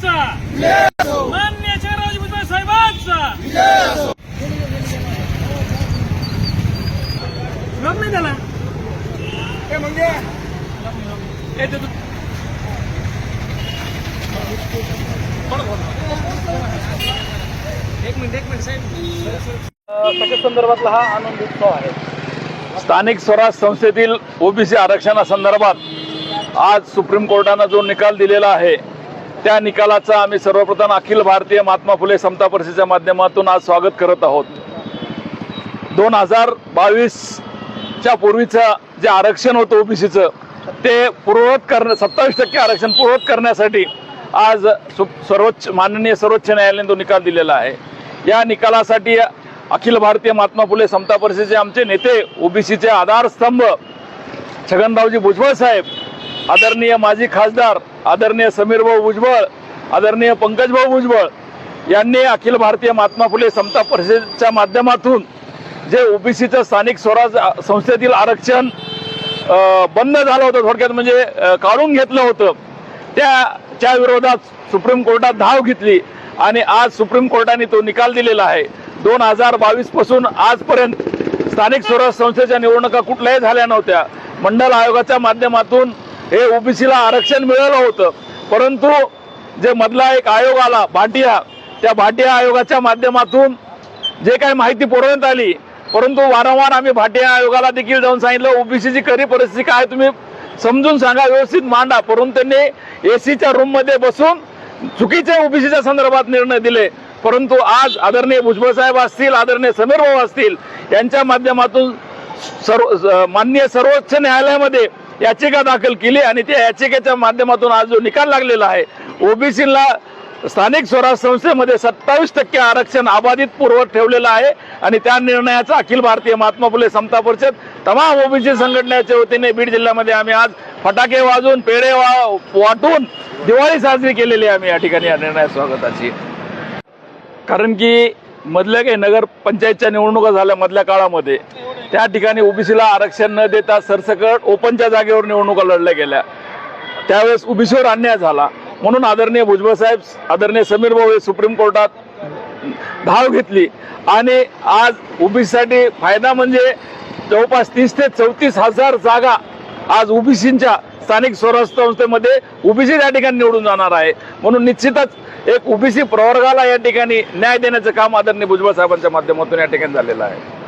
भुजबळांचा मान्य छगनरावजी भुजबळ साहेबांचा. लॉक नाही झाला. ए म्हणजे ए ते तू- एक मिनिट एक मिनिट साहेब. कशा संदर्भातला हा आनंद उत्सव आहे. स्थानिक स्वराज संस्थेतील ओबीसी आरक्षणासंदर्भात आज सुप्रीम कोर्टानं जो निकाल दिलेला आहे त्या निकालाचं आम्ही सर्वप्रथम अखिल भारतीय महात्मा फुले समता परिषदेच्या माध्यमातून आज स्वागत करत आहोत. दोन हजार बावीसच्या पूर्वीचं जे आरक्षण होतं ओबीसीचं ते पूर्ववत करणं सत्तावीस टक्के आरक्षण पूर्ववत करण्यासाठी आज सु सर्वोच्च माननीय सर्वोच्च न्यायालयाने तो निकाल दिलेला आहे या निकालासाठी अखिल भारतीय महात्मा फुले समता परिषदेचे आमचे नेते ओबीसीचे आधारस्तंभ छगनरावजी भुजबळ साहेब आदरणीय माजी खासदार आदरणीय समीरभाऊ भुजबळ आदरणीय पंकजभाऊ भुजबळ यांनी अखिल भारतीय महात्मा फुले समता परिषदेच्या माध्यमातून जे ओबीसीचं स्थानिक स्वराज संस्थेतील आरक्षण बंद झालं होतं थोडक्यात म्हणजे काढून घेतलं होतं त्या च्या विरोधात सुप्रीम कोर्टात धाव घेतली आणि आज सुप्रीम कोर्टाने तो निकाल दिलेला आहे. दोन हजार बावीसपासून आजपर्यंत स्थानिक स्वराज संस्थेच्या निवडणुका कुठल्याही झाल्या नव्हत्या. मंडल आयोगाच्या माध्यमातून हे ओबीसीला आरक्षण मिळालं होतं. परंतु जे मधला एक आयोग आला भाटिया त्या भाटिया आयोगाच्या माध्यमातून जे काही माहिती पुरवण्यात आली परंतु वारंवार आम्ही भाटिया आयोगाला देखील जाऊन सांगितलं ओबीसीची खरी परिस्थिती काय तुम्ही समजून सांगा व्यवस्थित मांडा. परंतु त्यांनी ए सीच्या रूममध्ये बसून चुकीचे ओबीसीच्या संदर्भात निर्णय दिले. परंतु आज आदरणीय भुजबळ साहेब असतील आदरणीय समीर भाऊ असतील यांच्या माध्यमातून सर्व माननीय सर्वोच्च न्यायालयामध्ये याचिका दाखल केली आणि त्या याचिकेच्या माध्यमातून आज जो निकाल लागलेला आहे ओबीसीला स्थानिक स्वराज संस्थेमध्ये सत्तावीस टक्के आरक्षण अबाधित पूर्वक ठेवलेलं आहे आणि त्या निर्णयाचा अखिल भारतीय महात्मा फुले समता परिषद तमाम ओबीसी संघटनेच्या वतीने बीड जिल्ह्यामध्ये आम्ही आज फटाके वाजवून पेढे वा वाटून दिवाळी साजरी केलेली आहे आम्ही या ठिकाणी या निर्णया स्वागताची. कारण की मधल्या काही नगर पंचायतच्या निवडणुका झाल्या मधल्या काळामध्ये त्या ठिकाणी ओबीसीला आरक्षण न देता सरसकट ओपनच्या जागेवर निवडणुका लढल्या गेल्या. त्यावेळेस ओबीसीवर अन्याय झाला. म्हणून आदरणीय भुजबळ साहेब आदरणीय समीर भाऊ हे सुप्रीम कोर्टात धाव घेतली. आणि आज ओबीसीसाठी फायदा म्हणजे जवळपास तीस ते चौतीस हजार जागा आज ओबीसीच्या स्थानिक स्वराज्य संस्थेमध्ये ओबीसी या ठिकाणी निवडून जाणार आहे. म्हणून निश्चितच एक ओबीसी प्रवर्गाला या ठिकाणी न्याय देण्याचं काम आदरणीय भुजबळ साहेबांच्या माध्यमातून या ठिकाणी झालेलं आहे.